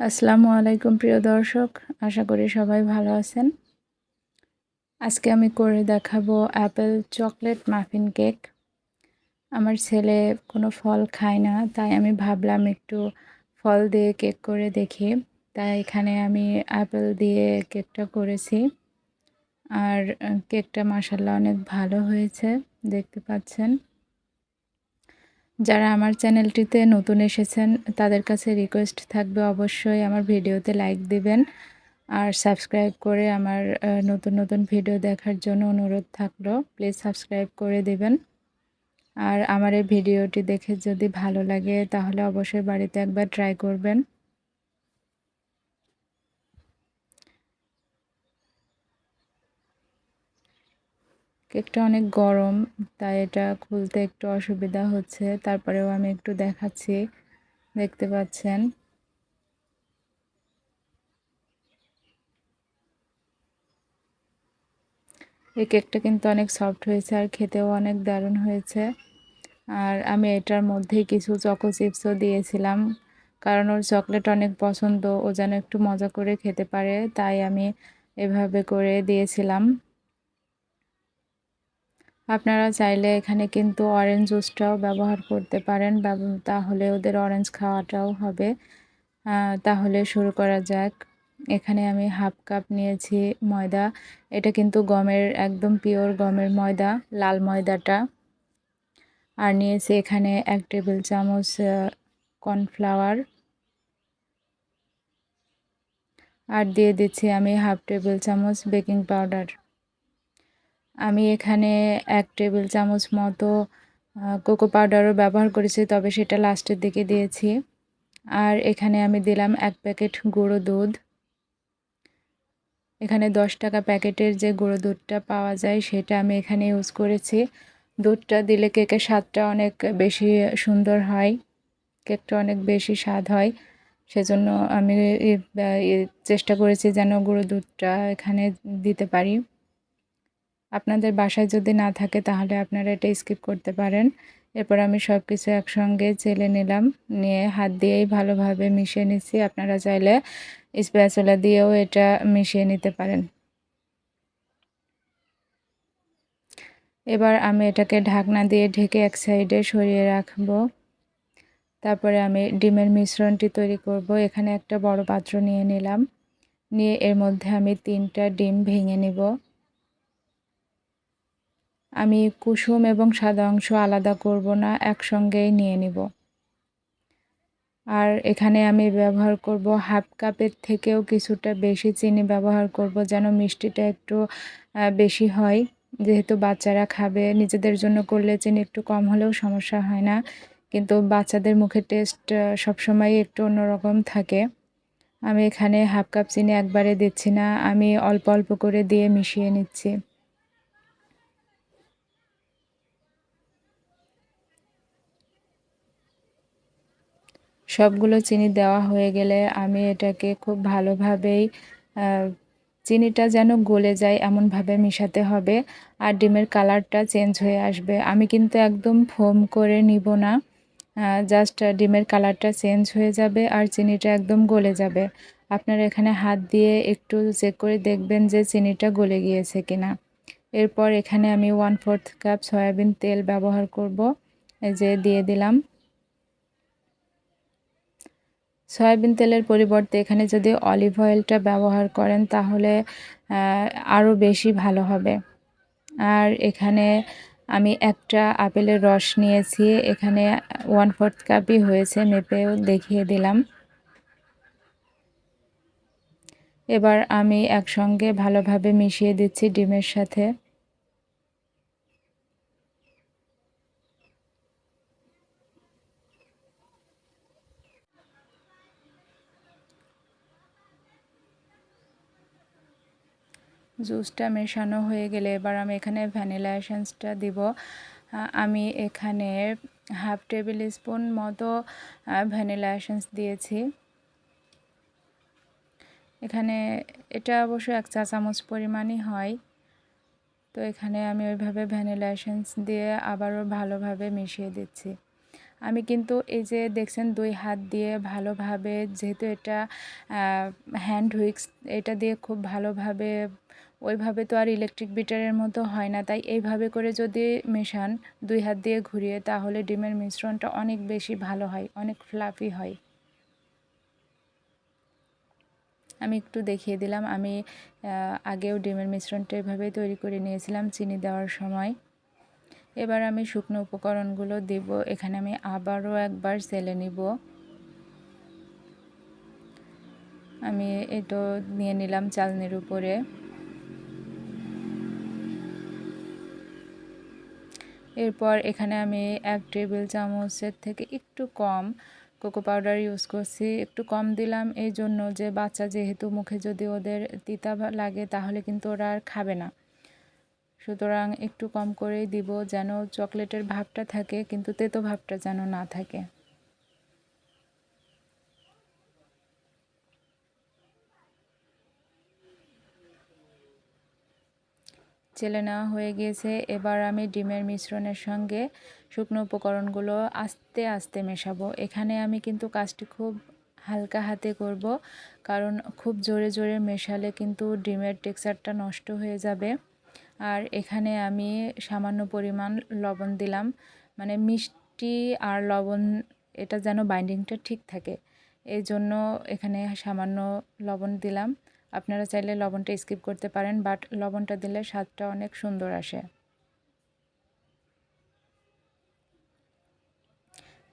আসসালামু আলাইকুম, প্রিয় দর্শক। আশা করি সবাই ভালো আছেন। আজকে আমি করে দেখাবো অ্যাপেল চকলেট মাফিন কেক। আমার ছেলে কোনো ফল খায় না, তাই আমি ভাবলাম একটু ফল দিয়ে কেক করে দেখি। তাই এখানে আমি অ্যাপেল দিয়ে কেকটা করেছি। আর কেকটা মাসাল্লাহ অনেক ভালো হয়েছে, দেখতে পাচ্ছেন। যারা আমার চ্যানেলটিতে নতুন এসেছেন, তাদের কাছে রিকোয়েস্ট থাকবে অবশ্যই আমার ভিডিওতে লাইক দিবেন। আর সাবস্ক্রাইব করে আমার নতুন নতুন ভিডিও দেখার জন্য অনুরোধ থাকল প্লিজ সাবস্ক্রাইব করে দেবেন। আর আমার এই ভিডিওটি দেখে যদি ভালো লাগে, তাহলে অবশ্যই বাড়িতে একবার ট্রাই করবেন। কেকটা অনেক গরম, তাই এটা খুলতে একটু অসুবিধা হচ্ছে। তারপরেও আমি একটু দেখাচ্ছি, দেখতে পাচ্ছেন। এই কেকটা কিন্তু অনেক সফট হয়েছে আর খেতেও অনেক দারুণ হয়েছে। আর আমি এটার মধ্যেই কিছু চকো চিপসও দিয়েছিলাম, কারণ ওর চকলেট অনেক পছন্দ, ও যেন একটু মজা করে খেতে পারে, তাই আমি এভাবে করে দিয়েছিলাম। আপনারা চাইলে এখানে কিন্তু অরেঞ্জ জুসটাও ব্যবহার করতে পারেন তাহলে ওদের অরেঞ্জ খাওয়াটাও হবে। তাহলে শুরু করা যাক। এখানে আমি হাফ কাপ নিয়েছি ময়দা। এটা কিন্তু গমের, একদম পিওর গমের ময়দা, লাল ময়দাটা। আর নিয়েছি এখানে এক টেবিল চামচ কর্নফ্লাওয়ার আর দিয়ে দিচ্ছি আমি হাফ টেবিল চামচ বেকিং পাউডার আমি এখানে এক টেবিল চামচ মতো কোকো পাউডারও ব্যবহার করেছি, তবে সেটা লাস্টের দিকে দিয়েছি। আর এখানে আমি দিলাম এক প্যাকেট গুঁড়ো দুধ। এখানে দশ টাকা প্যাকেটের যে গুঁড়ো দুধটা পাওয়া যায়, সেটা আমি এখানে ইউজ করেছি। দুধটা দিলে কেকের স্বাদটা অনেক বেশি সুন্দর হয়, কেকটা অনেক বেশি স্বাদ হয়। সেজন্য আমি চেষ্টা করেছি যেন গুঁড়ো দুধটা এখানে দিতে পারি। আপনাদের বাসায় যদি না থাকে তাহলে আপনারা এটা স্কিপ করতে পারেন। এরপর আমি সব কিছু একসঙ্গে চেলে নিলাম, নিয়ে হাত দিয়েই ভালোভাবে মিশিয়ে নিচ্ছি। আপনারা চাইলে স্প্যাচুলা দিয়েও এটা মিশিয়ে নিতে পারেন। এবার আমি এটাকে ঢাকনা দিয়ে ঢেকে এক সাইডে সরিয়ে রাখব। তারপরে আমি ডিমের মিশ্রণটি তৈরি করব। এখানে একটা বড় পাত্র নিয়ে নিলাম। নিয়ে এর মধ্যে আমি তিনটা ডিম ভেঙে নিব। আমি কুসুম এবং সাদা অংশ আলাদা করব না, একসঙ্গেই নিয়ে নিব। আর এখানে আমি ব্যবহার করব হাফ কাপের থেকেও কিছুটা বেশি চিনি ব্যবহার করব যেন মিষ্টিটা একটু বেশি হয়। যেহেতু বাচ্চারা খাবে, নিজেদের জন্য করলে চিনি একটু কম হলেও সমস্যা হয় না। কিন্তু বাচ্চাদের মুখে টেস্ট সবসময় একটু অন্যরকম থাকে। আমি এখানে হাফ কাপ চিনি একবারে দিচ্ছি না, আমি অল্প অল্প করে দিয়ে মিশিয়ে নিচ্ছি। সবগুলো চিনি দেওয়া হয়ে গেলে আমি এটাকে খুব ভালোভাবেই চিনিটা যেন গলে যায় এমনভাবে মিশাতে হবে আর ডিমের কালারটা চেঞ্জ হয়ে আসবে। আমি কিন্তু একদম ফোম করে নিব না জাস্ট ডিমের কালারটা চেঞ্জ হয়ে যাবে আর চিনিটা একদম গলে যাবে। আপনারা এখানে হাত দিয়ে একটু চেক করে দেখবেন যে চিনিটা গলে গিয়েছে কিনা। এরপর এখানে আমি ওয়ান ফোর্থ কাপ সয়াবিন তেল ব্যবহার করব যে দিয়ে দিলাম। সয়াবিন তেলের পরিবর্তে এখানে যদি অলিভ অয়েলটা ব্যবহার করেন, তাহলে আরও বেশি ভালো হবে। আর এখানে আমি একটা আপেলের রস নিয়েছি। এখানে ওয়ান ফোর্থ কাপই হয়েছে, মেপেও দেখিয়ে দিলাম। এবার আমি একসঙ্গে ভালোভাবে মিশিয়ে দিচ্ছি ডিমের সাথে। জুসটা মেশানো হয়ে গেলে এবার আমি এখানে ভ্যানিলা এসেন্সটা দিব। আমি এখানে হাফ টেবিল স্পুন মতো ভ্যানিলা এসেন্স দিয়েছি। এখানে এটা অবশ্য এক চা চামচ পরিমাণই হয়। তো এখানে আমি ওইভাবে ভ্যানিলা এসেন্স দিয়ে আবারও ভালোভাবে মিশিয়ে দিচ্ছি। আমি কিন্তু এই যে দেখছেন দুই হাত দিয়ে ভালোভাবে, যেহেতু এটা হ্যান্ড হুইক্স, এটা দিয়ে খুব ভালোভাবে ওইভাবে তো আর ইলেকট্রিক বিটারের মতো হয় না। তাই এইভাবে করে যদি মেশান দুই হাত দিয়ে ঘুরিয়ে, তাহলে ডিমের মিশ্রণটা অনেক বেশি ভালো হয়, অনেক ফ্লাফি হয়। আমি একটু দেখিয়ে দিলাম। আমি আগেও ডিমের মিশ্রণটা এভাবেই তৈরি করে নিয়েছিলাম চিনি দেওয়ার সময়। এবার আমি শুকনো উপকরণগুলো দেব। এখানে আমি আবারও একবার সেলে নিব। আমি এটা নিয়ে নিলাম চালনির উপরে। এরপর এখানে আমি এক টেবিল চামচের থেকে একটু কম কোকো পাউডার ইউজ করছি, একটু কম দিলাম। এই জন্য যে বাচ্চা যেহেতু মুখে যদি ওদের তিতা লাগে, তাহলে কিন্তু ওরা আর খাবে না। সুতরাং একটু কম করেই দিব যেন চকলেটের ভাবটা থাকে, কিন্তু তেতো ভাবটা যেন না থাকে। চেলে নেওয়া হয়ে গিয়েছে। এবার আমি ডিমের মিশ্রণের সঙ্গে শুকনো উপকরণগুলো আস্তে আস্তে মেশাবো। এখানে আমি কিন্তু কাজটি খুব হালকা হাতে করব, কারণ খুব জোরে জোরে মেশালে কিন্তু ডিমের টেক্সচারটা নষ্ট হয়ে যাবে। আর এখানে আমি সামান্য পরিমাণ লবণ দিলাম মানে মিষ্টি আর লবণ, এটা যেন বাইন্ডিংটা ঠিক থাকে। এই জন্য এখানে সামান্য লবণ দিলাম। আপনারা চাইলে লবণটা স্কিপ করতে পারেন, বাট লবণটা দিলে স্বাদটা অনেক সুন্দর আসে।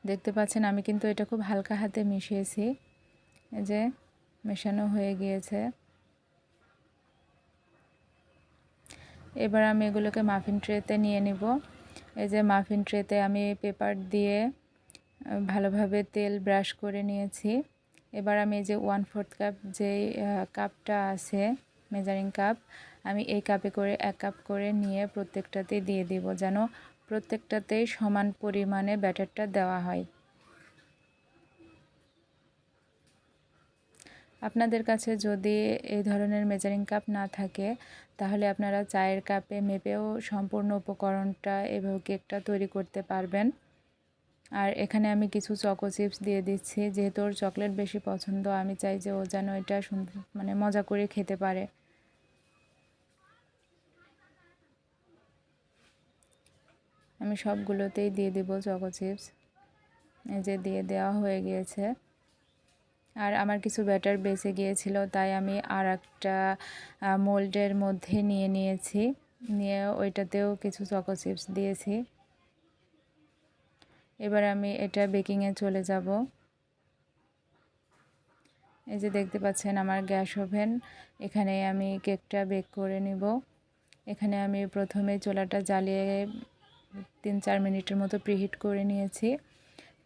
দেখতে পাচ্ছেন, আমি কিন্তু এটা খুব হালকা হাতে মিশিয়েছি। যে, মেশানো হয়ে গিয়েছে। এবার আমি এগুলোকে মাফিন ট্রেতে নিয়ে নিব। এই যে মাফিন ট্রেতে আমি পেপার দিয়ে ভালোভাবে তেল ব্রাশ করে নিয়েছি। এবার আমি যে ওয়ান ফোর্থ কাপ যে কাপটা আছে মেজারিং কাপ আমি এই কাপে করে এক কাপ করে নিয়ে প্রত্যেকটাতে দিয়ে দিব যেন প্রত্যেকটাতেই সমান পরিমাণে ব্যাটারটা দেওয়া হয়। আপনাদের কাছে যদি এই ধরনের মেজারিং কাপ না থাকে, তাহলে আপনারা চায়ের কাপে মেপেও সম্পূর্ণ উপকরণটা এভাবে কেকটা তৈরি করতে পারবেন। আর এখানে আমি কিছু চকো চিপস দিয়ে দিচ্ছি। যেহেতু ওর চকলেট বেশি পছন্দ, আমি চাই যে ও যেন এটা সুন্দর মানে মজা করে খেতে পারে। আমি সবগুলোতেই দিয়ে দেব চকো চিপস এই যে দিয়ে দেওয়া হয়ে গিয়েছে। আর আমার কিছু ব্যাটার বেঁচে গিয়েছিল, তাই আমি আর একটা মোল্ডের মধ্যে নিয়ে নিয়েছি। নিয়ে ওইটাতেও কিছু চকো চিপস দিয়েছি। এবার আমি এটা বেকিংয়ে চলে যাব। এই যে দেখতে পাচ্ছেন আমার গ্যাস ওভেন, এখানে আমি কেকটা বেক করে নিব। এখানে আমি প্রথমে চোলাটা জ্বালিয়ে তিন চার মিনিটের মতো প্রিহিট করে নিয়েছি।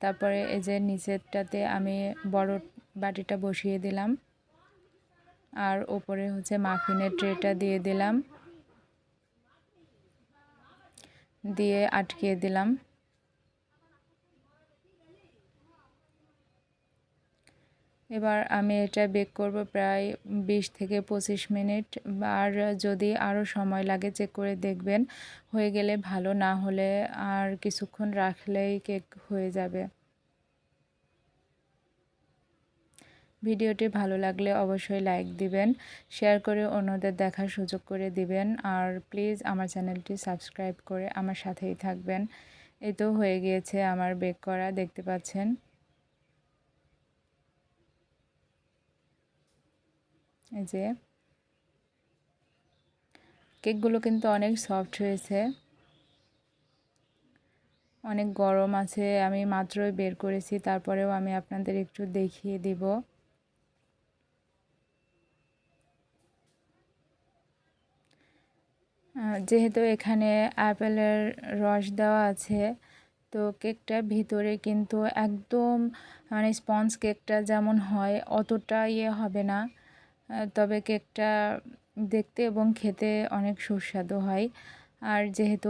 তারপরে এই যে নিচেরটাতে আমি বড় বাটিটা বসিয়ে দিলাম। আর ওপরে হচ্ছে মাফিনের ট্রেটা দিয়ে দিলাম। দিয়ে আটকিয়ে দিলাম। এবার আমি এটা বেক করব প্রায় বিশ থেকে পঁচিশ মিনিট। আর যদি আরও সময় লাগে চেক করে দেখবেন, হয়ে গেলে ভালো, না হলে আর কিছুক্ষণ রাখলেই কেক হয়ে যাবে। ভিডিওটি ভালো লাগলে অবশ্যই লাইক দিবেন, শেয়ার করে অন্যদের দেখার সুযোগ করে দিবেন, আর প্লিজ আমার চ্যানেলটি সাবস্ক্রাইব করে আমার সাথেই থাকবেন। তো হয়ে গিয়েছে আমার বেক করা, দেখতে পাচ্ছেন। এই যে। কেকগুলো কিন্তু অনেক সফট হয়েছে। অনেক গরম আছে, আমি মাত্রই বের করেছি, তারপরেও আমি আপনাদের একটু দেখিয়ে দিব। যেহেতু এখানে অ্যাপেলের রস দেওয়া আছে, তো কেকটা ভিতরে কিন্তু একদম মানে স্পঞ্জ কেকটা যেমন হয়, অতটা ইয়ে হবে না। তবে কেকটা দেখতে এবং খেতে অনেক সুস্বাদু হয়। আর যেহেতু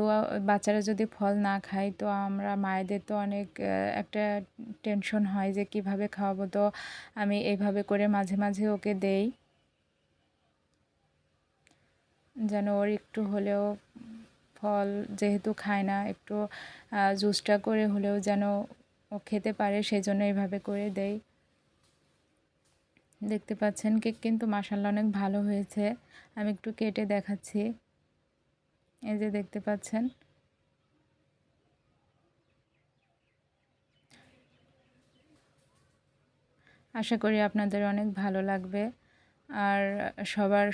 বাচ্চারা যদি ফল না খায়, তো আমরা মায়েদের তো অনেক একটা টেনশন হয় যে কীভাবে খাওয়াবো। তো আমি এইভাবে করে মাঝে মাঝে ওকে দেই। যেন ওর একটু হলেও ফল যেহেতু খায় না, একটু জুসটা করে হলেও যেন ও খেতে পারে, সেই জন্য এইভাবে করে দেই। দেখতে পাচ্ছেন, কেক কিন্তু মাসাল্লা অনেক ভালো হয়েছে। আমি একটু কেটে দেখাচ্ছি। এই যে দেখতে পাচ্ছেন। আশা করি আপনাদের অনেক ভালো লাগবে। আর সবার